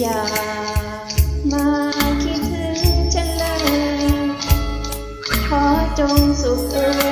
อย่ามาคิดถึงฉันเลย ขอจงสุขเอ